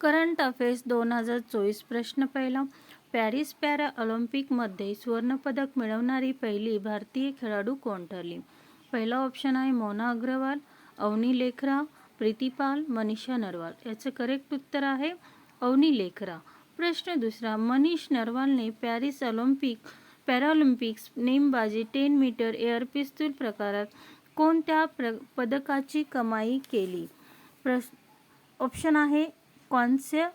Current affairs दोन हजार चोवीस प्रश्न पहिला. पॅरिस पॅरा ऑलिम्पिकमध्ये सुवर्णपदक मिळवणारी पहिली भारतीय खेळाडू कोण ठरली? पहिला ऑप्शन आहे मोना अग्रवाल अवनी लेखरा प्रीतिपाल मनीषा नरवाल. याचं करेक्ट उत्तर आहे अवनी लेखरा. प्रश्न दुसरा मनीष नरवालने पॅरिस ऑलिम्पिक पॅराऑलिम्पिक्स नेमबाजी टेन मीटर एअर पिस्तूल प्रकारात कोणत्या प्र पदकाची कमाई केली? प्रश ऑप्शन आहे कांस्य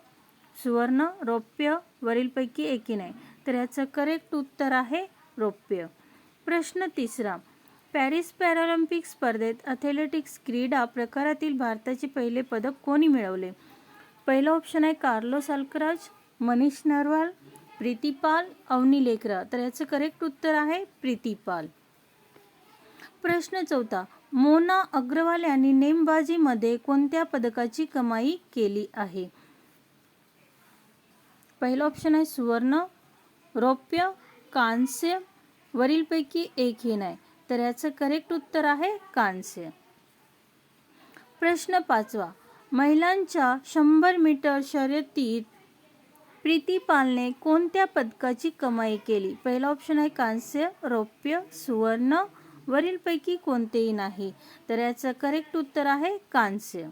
सुवर्ण रौप्य वरीलपैकी एकी नाही. तर याचं करेक्ट उत्तर आहे रौप्य. प्रश्न तिसरा. पॅरिस पॅरालिम्पिक स्पर्धेत अथलेटिक्स क्रीडा प्रकारातील भारताचे पहिले पदक कोणी मिळवले? पहिलं ऑप्शन आहे कार्लोस अल्कराज मनीष नरवाल प्रीतीपाल अवनी लेकरा. तर याचं करेक्ट उत्तर आहे प्रीतीपाल. प्रश्न चौथा मोना अग्रवाल यांनी नेमबाजीमध्ये कोणत्या पदकाची कमाई केली आहे? पहिलं ऑप्शन आहे सुवर्ण रौप्य कांस्य वरीलपैकी एकही नाही. तर याचं करेक्ट उत्तर आहे कांस्य. प्रश्न पाचवा महिलांच्या शंभर मीटर शर्यतीत प्रीतिपालने कोणत्या पदकाची कमाई केली? पहिला ऑप्शन आहे कांस्य रौप्य सुवर्ण वरीलपैकी कोणतेही नाही. तर याचं करेक्ट उत्तर आहे कांस्य.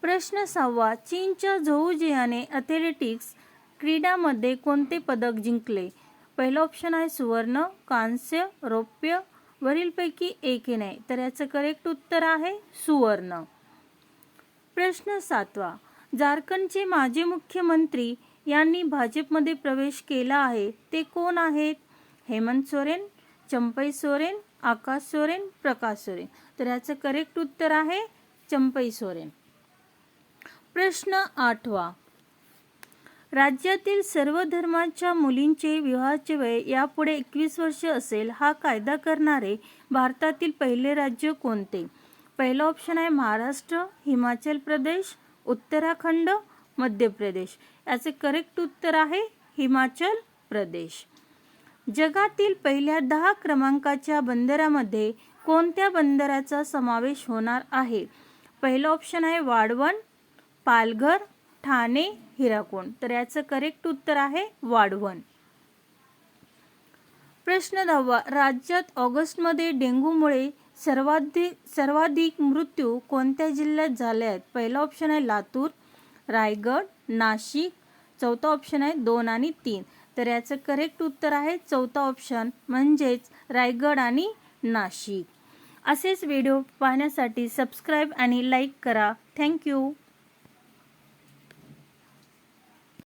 प्रश्न सहावा चीनच्या झोऊजियाने अथलेटिक्स क्रीडामध्ये कोणते पदक जिंकले? पहिलं ऑप्शन आहे सुवर्ण कांस्य रौप्य वरीलपैकी एकही नाही तर याचं करेक्ट उत्तर आहे सुवर्ण. प्रश्न सातवा झारखंडचे माजी मुख्यमंत्री यांनी भाजपमध्ये प्रवेश केला आहे ते कोण आहेत? हेमंत सोरेन चंपई सोरेन आकाश सोरेन प्रकाश सोरेन. तर याचं करेक्ट उत्तर आहे चंपई सोरेन. प्रश्न आठवा. राज्यातील सर्व धर्माच्या मुलींचे विवाहाचे वय यापुढे एकवीस वर्ष असेल हा कायदा करणारे भारतातील पहिले राज्य कोणते? पहिलं ऑप्शन आहे महाराष्ट्र हिमाचल प्रदेश उत्तराखंड मध्य प्रदेश. याचे करेक्ट उत्तर आहे हिमाचल प्रदेश. जगातील पहिल्या दहा क्रमांकाच्या बंदरामध्ये कोणत्या बंदराचा समावेश होणार आहे? पहिलं ऑप्शन आहे वाढवण पालघर ठाणे हिराकोण. तर याचं करेक्ट उत्तर आहे वाढवण प्रश्न दहावा राज्यात ऑगस्टमध्ये डेंग्यूमुळे सर्वाधिक सर्वाधिक मृत्यू कोणत्या जिल्ह्यात झाले आहेत? पहिला ऑप्शन आहे लातूर रायगड नाशिक चौथा ऑप्शन आहे दोन आणि तीन. तर याचं करेक्ट उत्तर आहे चौथा ऑप्शन म्हणजेच रायगड आणि नाशिक. असेच व्हिडिओ पाहण्यासाठी सबस्क्राईब आणि लाईक करा. थँक्यू